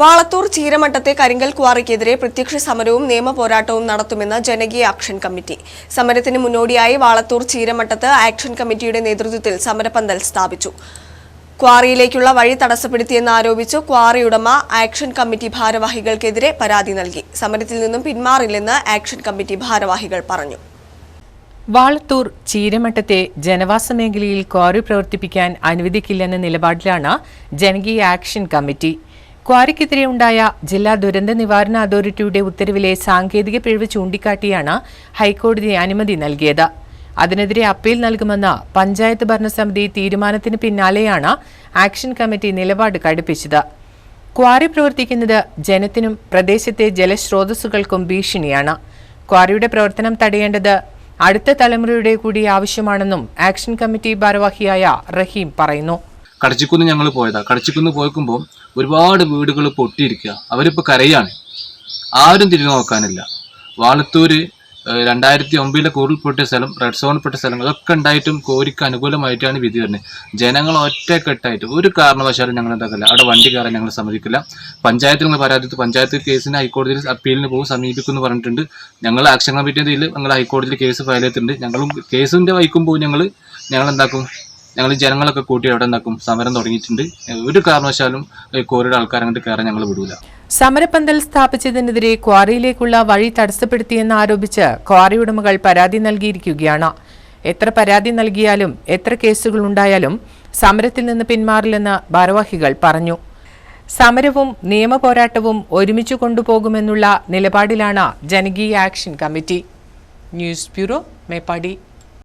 വാളത്തൂർ ചീരമട്ടത്തെ കരിങ്കൽ ക്വാറിക്കെതിരെ പ്രത്യക്ഷ സമരവും നിയമ പോരാട്ടവും നടത്തുമെന്ന് ജനകീയ ആക്ഷൻ കമ്മിറ്റി. സമരത്തിന് മുന്നോടിയായി വാളത്തൂർ ചീരമട്ടത്ത് ആക്ഷൻ കമ്മിറ്റിയുടെ നേതൃത്വത്തിൽ സമരപന്തൽ സ്ഥാപിച്ചു. ക്വാറിയിലേക്കുള്ള വഴി തടസ്സപ്പെടുത്തിയെന്ന് ആരോപിച്ച് ക്വാറി ഉടമ ആക്ഷൻ കമ്മിറ്റി ഭാരവാഹികൾക്കെതിരെ പരാതി നൽകി. സമരത്തിൽ നിന്നും പിന്മാറില്ലെന്ന് ആക്ഷൻ കമ്മിറ്റി ഭാരവാഹികൾ പറഞ്ഞു. വാളത്തൂർ ചീരമട്ടത്തെ ജനവാസ മേഖലയിൽ ക്വാറി പ്രവർത്തിപ്പിക്കാൻ അനുവദിക്കില്ലെന്ന നിലപാടിലാണ് ജനകീയ ആക്ഷൻ കമ്മിറ്റി ക്വാറിക്കെതിരെ ഉണ്ടായ ജില്ലാ ദുരന്ത നിവാരണ അതോറിറ്റിയുടെ ഉത്തരവിലെ സാങ്കേതിക പിഴവ് ചൂണ്ടിക്കാട്ടിയാണ് ഹൈക്കോടതി അനുമതി നൽകിയത്. അതിനെതിരെ അപ്പീൽ നൽകുമെന്ന പഞ്ചായത്ത് ഭരണസമിതി തീരുമാനത്തിന് പിന്നാലെയാണ് ആക്ഷൻ കമ്മിറ്റി നിലപാട് കടുപ്പിച്ചത്. ക്വാറി പ്രവർത്തിക്കുന്നത് ജനത്തിനും പ്രദേശത്തെ ജലസ്രോതസ്സുകൾക്കും ഭീഷണിയാണ്. ക്വാറിയുടെ പ്രവർത്തനം തടയേണ്ടത് അടുത്ത തലമുറയുടെ കൂടി ആവശ്യമാണെന്നും ആക്ഷൻ കമ്മിറ്റി ഭാരവാഹിയായ റഹീം പറയുന്നു. കടച്ചിക്കുന്ന് ഞങ്ങൾ പോയതാ. കടച്ചിക്കുന്ന് പോയിക്കുമ്പോൾ ഒരുപാട് വീടുകൾ പൊട്ടിയിരിക്കുക. അവരിപ്പോൾ കരയാണ്. ആരും തിരിഞ്ഞു നോക്കാനില്ല. വാളത്തൂർ രണ്ടായിരത്തി ഒമ്പതിലെ കൂറിൽപ്പെട്ട സ്ഥലം റെഡ് സോണിൽപ്പെട്ട സ്ഥലം അതൊക്കെ ഉണ്ടായിട്ടും കോരിക്ക് അനുകൂലമായിട്ടാണ് വിധി വരുന്നത്. ജനങ്ങൾ ഒറ്റക്കെട്ടായിട്ട് ഒരു കാരണവശാലും ഞങ്ങൾ എന്താക്കില്ല. അവിടെ വണ്ടി കയറാൻ ഞങ്ങൾ സമ്മതിക്കില്ല. പഞ്ചായത്തിൽ നിങ്ങൾ പരാതി പഞ്ചായത്ത് കേസിന് ഹൈക്കോടതിയിൽ അപ്പീലിന് പോകും സമീപിക്കുമെന്ന് പറഞ്ഞിട്ടുണ്ട്. ഞങ്ങൾ ആക്ഷൻ കമ്മിറ്റിയുടെ ഇതിൽ ഞങ്ങൾ ഹൈക്കോടതിയിൽ കേസ് ഫയൽ ചെയ്തിട്ടുണ്ട്. ഞങ്ങളും കേസിന്റെ വൈക്കും പോകും ഞങ്ങൾ. ഞങ്ങൾ എന്താക്കും? ഞങ്ങൾ ജനങ്ങളൊക്കെ കൂട്ടി അവിടെ എന്താക്കും സമരം തുടങ്ങിയിട്ടുണ്ട്. ഒരു കാരണവശാലും ഈ കോറിയുടെ ആൾക്കാർ അങ്ങോട്ട് കയറാൻ ഞങ്ങൾ വിടൂല. സമരപ്പന്തൽ സ്ഥാപിച്ചതിനെതിരെ ക്വാറിയിലേക്കുള്ള വഴി തടസ്സപ്പെടുത്തിയെന്ന് ആരോപിച്ച് ക്വാറി ഉടമകൾ പരാതി നൽകിയിരിക്കുകയാണ്. എത്ര പരാതി നൽകിയാലും എത്ര കേസുകൾ ഉണ്ടായാലും സമരത്തിൽ നിന്ന് പിന്മാറില്ലെന്ന് ഭാരവാഹികൾ പറഞ്ഞു. സമരവും നിയമ പോരാട്ടവും ഒരുമിച്ച് കൊണ്ടുപോകുമെന്നുള്ള നിലപാടിലാണ് ജനകീയ action committee. News bureau Meppadi.